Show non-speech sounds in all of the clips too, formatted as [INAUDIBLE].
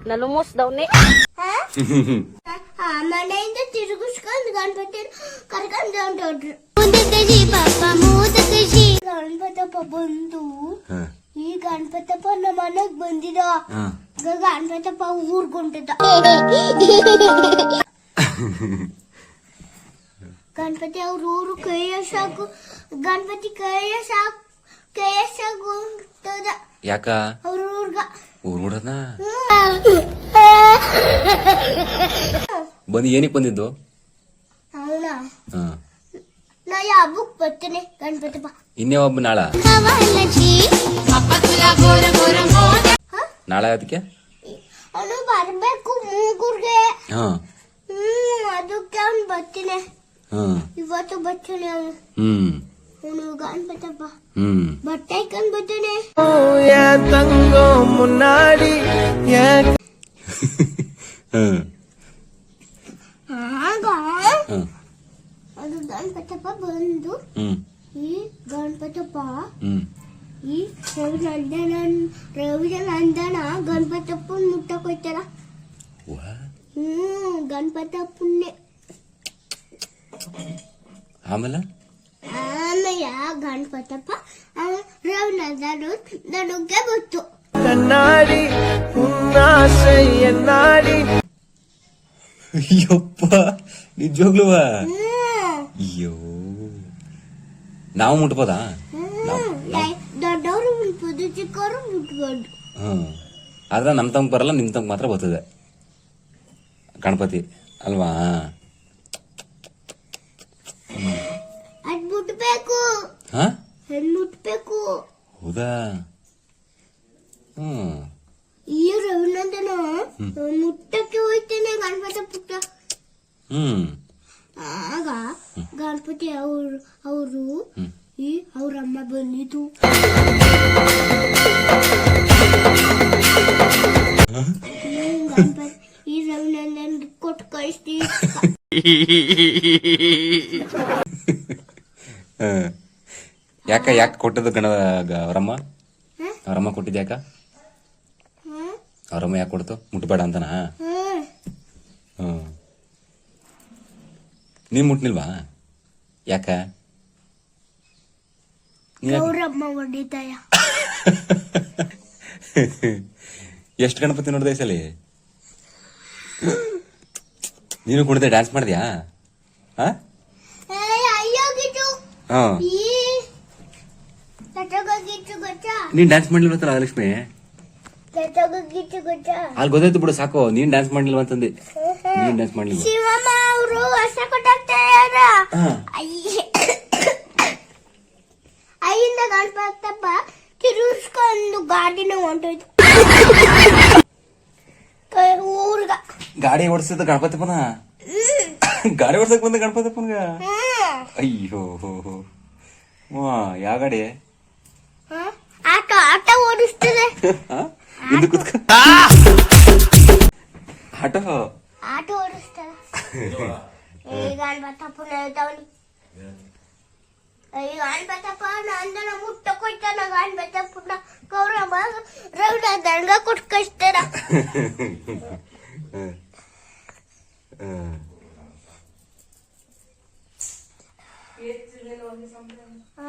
ನಲುಮೋಸ್ ಹಾ ಆ ಮನೆಯಿಂದ ತಿರುಗಿಸ್ಕೊಂಡು ಗಣಪತಿ ಕರ್ಕೊಂಡು ಹೊಂಟೋಡ್ರು ಗಣಪತಪ್ಪ ಬಂದು ಹಾ ಈ ಗಣಪತಪ್ಪ ನಮ್ಮ ಮನೆಗ್ ಬಂದಿದ ಗಣಪತಪ್ಪ ಊರ್ಗೊಂಟಿದ್ದ ಗಣಪತಿ ಅವ್ರ ಊರು ಕೈಯ ಸಾಕು ಗಣಪತಿ ಕೈಯ ಸಾಕು ಕೈಯ ಸಾಕು ಯಾಕ ಅವ್ರ ಊರ್ಗ ಊರ್ ಬಂದು ಏನಕ್ಕೆ ಬಂದಿದ್ದು? ಹಾ. ನಾ ಬರ್ತೀನಿ. ಇನ್ನೇ ಒಬ್ಬ ನಾಳ? ನಾಳೆ ಅದಕ್ಕೆ ಅವನು ಬರ್ಬೇಕು ಮೂಗುರ್ಗೆ. ಹಾ. ಹ್ಮ್ ಅದಕ್ಕೆ ಅವ್ನು ಬರ್ತೀನಿ. ಹಾ. ಇವತ್ತು ಬರ್ತೀನಿ ಅವನು. ಹ್ಮ್. ಅವನು ಗಣಪತಪ್ಪ ಹ್ಮ್ ಬಟ್ಟೆ ಹಾಕೊಂಡ್ ಬರ್ತಾನೆ என் தங்கம் முன்னாடி என் ಹ್ಮ್ ಆಗ ಹ್ಮ್ ಅದು ಗಣಪತಪ್ಪ ಬಂದು ಹ್ಮ್ ಈ ಗಣಪತಪ್ಪ ಹ್ಮ್ ಈ ರವಿನಂದನ ರವಿನಂದನ ಗಣಪತಪ್ಪನ್ ಮುಟ್ಟಕ್ ಹೋಯ್ತಾರ ವಾ. ಹ್ಮ್ ಗಣಪತಪ್ಪನ್ನೇ ಆಮೇಲೆ ಆಮೆಯ ಗಣಪತಪ್ಪ. ರವನದನು ನನಗೆ ಗೊತ್ತು. ಕನ್ನಾಡಿ ಹುನ್ನಾಸೆಯನ್ನಾಡಿ. ಅಯ್ಯಪ್ಪ ನಿಜವಾಗ್ಲುವ ಅಯ್ಯೋ. ನಾವು ಮುಟ್ಬೋದಾ? ದೊಡ್ಡವರು ಮುಟ್ಬೋದು ಚಿಕ್ಕವರು ಮುಟ್ಬೋದು. ಹ್ಮ್. ಆದ್ರೆ ನಮ್ಮ ತಮ್ಗೆ ಬರಲ್ಲ ನಿಮ್ಮ ತಮ್ಗೆ ಮಾತ್ರ ಬರ್ತದೆ. ಗಣಪತಿ ಅಲ್ವಾ? ಹೌದಾ? ಹ್ಮ್. ಈ ರವಿನಂದನ ಮುಟ್ಟಕ್ಕೆ ಹೋಯ್ತೇನೆ ಗಣಪತಿ ಪುಟ್ಟ. ಹ್ಮ್. ಆಗ ಗಣಪತಿ ಅವ್ರು ಅವರು ಈ ಅವ್ರಮ್ಮ ಗಣಪತಿ ಈ ರವಿನಂದನ್ ಕೊಟ್ಟು ಕಳಿಸ್ತೀವಿ. [LAUGHS] ಯಾಕ ಯಾಕೆ ಕೊಟ್ಟದ್ದು ಗಣ ಅವರಮ್ಮ? ಅವರಮ್ಮ ಕೊಟ್ಟಿದ್ದು ಯಾಕ? ಅವರಮ್ಮ ಯಾಕೆ ಕೊಡ್ತು? ಮುಟ್ಬೇಡ ಅಂತನ? ಹ್ಮ್. ನೀನ್ ಮುಟ್ನಿಲ್ವಾ? ಯಾಕ? [LAUGHS] ಎಷ್ಟು ಗಣಪತಿ ನೋಡಿದೆ ಸಲಿ? ನೀನು ಕುಡಿದೆ ಡ್ಯಾನ್ಸ್ ಮಾಡಿದ್ಯಾ? ಹಾ ಅಯ್ಯೋ ಗಿಟ್ಟು ಹಾ ಈ ತಟಗ ಗಿಟ್ಟು ಗೊತ್ತಾ ನೀನ್ ಡ್ಯಾನ್ಸ್ ಮಾಡ್ಲಿಲ್ವತ್ತಲ್ಲ ಲಕ್ಷ್ಮಿ ಅಲ್ಲಿ ಗೊತ್ತಾಯ್ತು ಬಿಡು ಸಾಕು. ನೀನ್ ಡ್ಯಾನ್ಸ್ ಮಾಡ್ಲಿಲ್ವ ಅಂತಂದೆ. ನೀನ್ ಡ್ಯಾನ್ಸ್ ಮಾಡ್ಲಿಲ್ಲ ಶಿವಮ್ಮ ಅವರು ವರ್ಷ ಕೊಟ್ಟಾಗ್ತಾರ ಹಾ. ಅಯ್ಯಿಂದ ಗಣಪತಪ್ಪ ತಿರುಗಿಸ್ಕೊಂಡು ಗಾಡಿನ ಹೊಂಟೋಯ್ತು. ಕ- ಊರ್ಗ. ಗಾಡಿ ಓಡಿಸಿದ ಗಣಪತಿಪ್ಪನ? ಗಾಡಿ ಓಡ್ಸಕ್ ಬಂದ ಗಣಪತಿಪ್ಪನ್ಗ? ಅಯ್ಯೋ ಹೋ. ವಾ ಯಾವ ಗಾಡಿ ಹ? ಆಟೋ ಆಟೋ ಓಡಿಸ್ತದೆ ಹಾ? ಹಿಂದೆ ಕುತ್ಕ ಆಟೋ ಆಟೋ ಓಡಿಸ್ತದೆ ಈ ಗಣಪತಪ್ಪನ ಹೇಳ್ತಾವನಿ ಈ ಗಣಪತಪ್ಪ ನಂದನ ಮುಟ್ಟಕೊಯ್ತಾನ ಗಣಪತಪ್ಪನ ಗೌರಮ್ಮ ರವಿನ ದಂಡ ಕೊಟ್ಟು ಕಳಿಸ್ತಾರ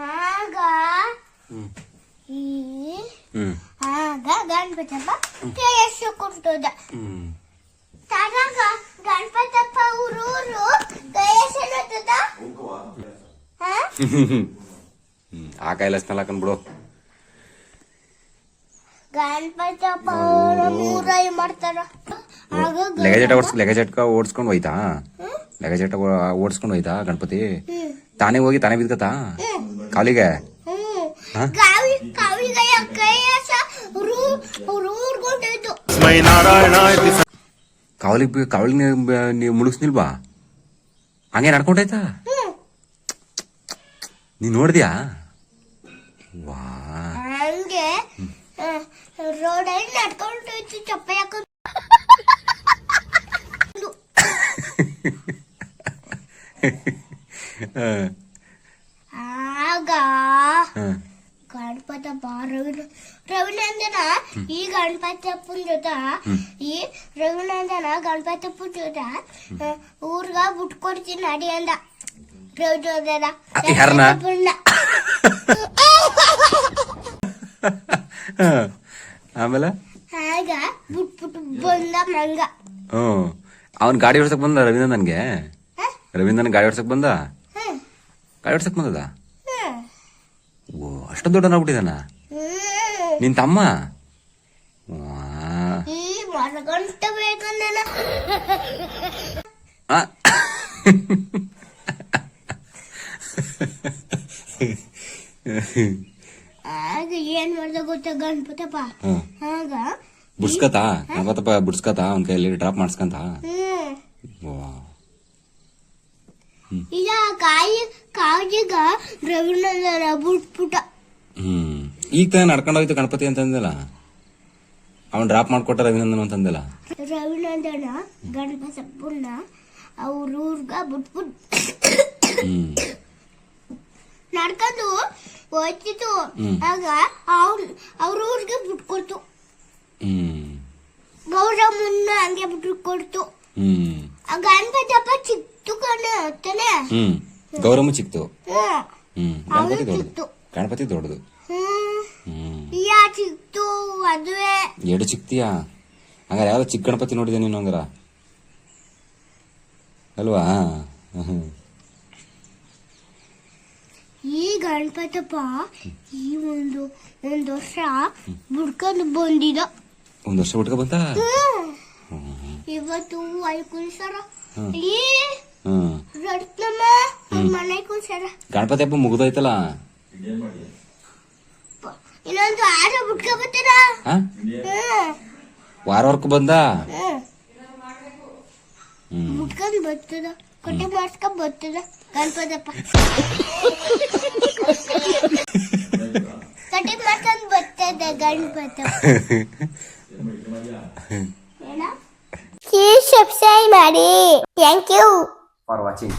ಆಗ ಈ ಹ್ಮ್ ಆಗ ಗಣಪತಪ್ಪ ಕೇಸು ಕುಂಟದ ತಾನಾಗ ಗಣಪತಪ್ಪ ಊರೂರು ಹ್ಮ್. ಆ ಕೈಲಾಸ್ನೆಲ್ಲ ಬಿಡು ಗಣಪತಪ್ಪ ಅವ್ರ ಮೂರೈ ಮಾಡ್ತಾರ. ಲೆಗಜೆಟ ಓಡಿಸ್ ಲೆಗಜೆಟ್ಕ ಓಡಿಸ್ಕೊಂಡು ಹೋಯ್ತಾ? ಲೆಗಜೆಟ ಓಡಿಸ್ಕೊಂಡು ಹೋಯ್ತಾ ಗಣಪತಿ. ತಾನೇ ಹೋಗಿ ತಾನೇ ಬಿದ್ಕತಾ ಕಾಲಿಗೆ? ಹ್ಮ್. ಹಾ? ಕಾವಿ ಕಾವಿಗಯ್ಯ ಕೈಯಸ ರೂ ಊರ್ಗೊಂಡೋಯ್ತು ಕಾವಲಿಗೆ ಕಾವಲಿ ನೀವು ಮುಳುಗಿಸ್ನಿಲ್ವಾ ಹಂಗೆ ನಡ್ಕೊಂಡಾಯ್ತಾ ನೀನ್ ನೋಡಿದ್ಯಾ ವಾ ಹಂಗೆ ರೋಡಲ್ಲಿ ನಡ್ಕೊಂಡು ಹೋಯ್ತು ಚಪ್ಪೆ ಹಾಕೊಂಡು ಹ, ಆಗ ಹ. ಗಣಪತಪ್ಪ ರವಿ ಈ ಈ ಗಣಪತಪ್ಪನ ಜೊತೆ ಈ ರಘುನಂದನ ಗಣಪತಿ ಪೂಜದ ಊರ್ಗ ಬಿಟ್ಕೊಡ್ತೀನಿ ನಡಿ ಅಂದ. ರಘುನಂದನ ಯಾರನ್ನ? ಆಮೇಲೆ? ಆಗ ಬಿಟ್ಬಿಟ್ಟು ಬಂದ ಮಂಗ. ಅವ್ನು ಗಾಡಿ ಓಡ್ಸಕ್ ಬಂದ ರವೀಂದ್ರನ್ಗೆ ಹ? ರವೀಂದ್ರನ್ ಗಾಡಿ ಓಡ್ಸಕ್ ಬಂದ? ಹ್ಮ್. ಗಾಡಿ ಓಡ್ಸಕ್ ಬಂದದ? ಹ್ಮ್. ಓ ಅಷ್ಟೊಂದು ದೊಡ್ಡನಾಗ್ಬಿಟ್ಟಿದಾನ? ಹ್ಮ್. ನಿನ್ ತಮ್ಮ. ಆಗ ಏನ್ ಮಾಡ್ದ ಗೊತ್ತಾ ಗಣಪತಪ್ಪ. ಆಗ ಬುಡ್ಸ್ಕತ? ಗಣಪತಪ್ಪ ಬುಡ್ಸ್ಕತ? ಅವ್ನ ಕೈಯಲ್ಲಿ ಡ್ರಾಪ್ ಮಾಡಿಸ್ಕಂತ. ಈಗ ಕಾಯಿ ಕಾಯಿಗ ರಘುನಂದನ ಬುಟ್ಪುಟ ಹ್ಮ್. ಈಗ ತಾನೇ ನಡ್ಕೊಂಡು ಹೋಯ್ತು ಗಣಪತಿ ಅಂತಂದಿಲ್ಲ. ಅವನ್ ಡ್ರಾಪ್ ಮಾಡ್ಕೊಟ್ಟ ರವಿನಂದನ್ ಅಂತಂದಿಲ್ಲ. ರವಿನಂದನ ಗಣಪತಪ್ಪನ್ನ ಅವ್ರ ಊರ್ಗ ಬಿಟ್ಬಿಟ್ ಹ್ಮ್. ನಡ್ಕೊಂಡು ಹೋಯ್ತಿತ್ತು. ಆಗ ಅವ್ರ ಅವ್ರ ಊರ್ಗೆ ಬಿಟ್ಕೊಡ್ತು ಹ್ಮ್. ಗೌರಮ್ಮನ್ನ ಹಂಗೆ ಬಿಟ್ಕೊಡ್ತು ಹ್ಮ್. ಆ ಗಣಪತಪ್ಪ ಚಿಕ್ತು ಕಣ ತಾನೆ? ಹ್ಮ್. ಗೌರಮ್ಮ ಚಿಕ್ತು ಹ್ಮ್. ಗಣಪತಿ ದೊಡ್ಡದು. ಗಣಪತಿ ದೊಡ್ಡದು. ಚಿಕ್ತು ಅದುವೆ ಎರಡು ಚಿಕ್ತಿಯಾ? ಹಂಗಾರೆ ಯಾವ್ದೋ ಚಿಕ್ಕ ಗಣಪತಿ ನೋಡಿದೆ ನೀನು ಹಂಗಾರ? ಅಲ್ವಾ? ಹ್ಮ್ ಈ ಗಣಪತಪ್ಪ ಈ ಒಂದು ಒಂದ್ ವರ್ಷ ಬುಡ್ಕೊಂಡು ಬಂದಿದ. ಒಂದ್ ವರ್ಷ ಬುಡ್ಕ ಬಂತ. ಇವತ್ತು ಅಲ್ಲಿ ಕುಲ್ಸರ ಹ್ಮ್. ಈ ಹ್ಮ್. ರತ್ನಮ್ಮ ಅವ್ರ್ ಮನೆ ಕುಲ್ಸರ ಗಣಪತಿ ಹಬ್ಬ ಮುಗ್ದೋಯ್ತಲ್ಲ? ಇನ್ನೊಂದು ಆಟ ಬಿಟ್ಕೊ ಬರ್ತೀರಾ? ಹಾ? ಹ್ಮ್. ವಾರ ವರ್ಕ್ ಬಂದ ಬಿಟ್ಕೊಂಡ್ ಬರ್ತದ ಕೊಟ್ಟೆ ಮಾಡ್ಸ್ಕೊಂಡ್ ಬರ್ತದ ಗಣಪತಪ್ಪ ಕಟ್ಟಿ ಮಾಡ್ಕೊಂಡ್ ಬರ್ತದ ಗಣಪತ ಸಬ್ಸ್ಕ್ರೈಬ್ ಮಾಡಿ. Thank you for watching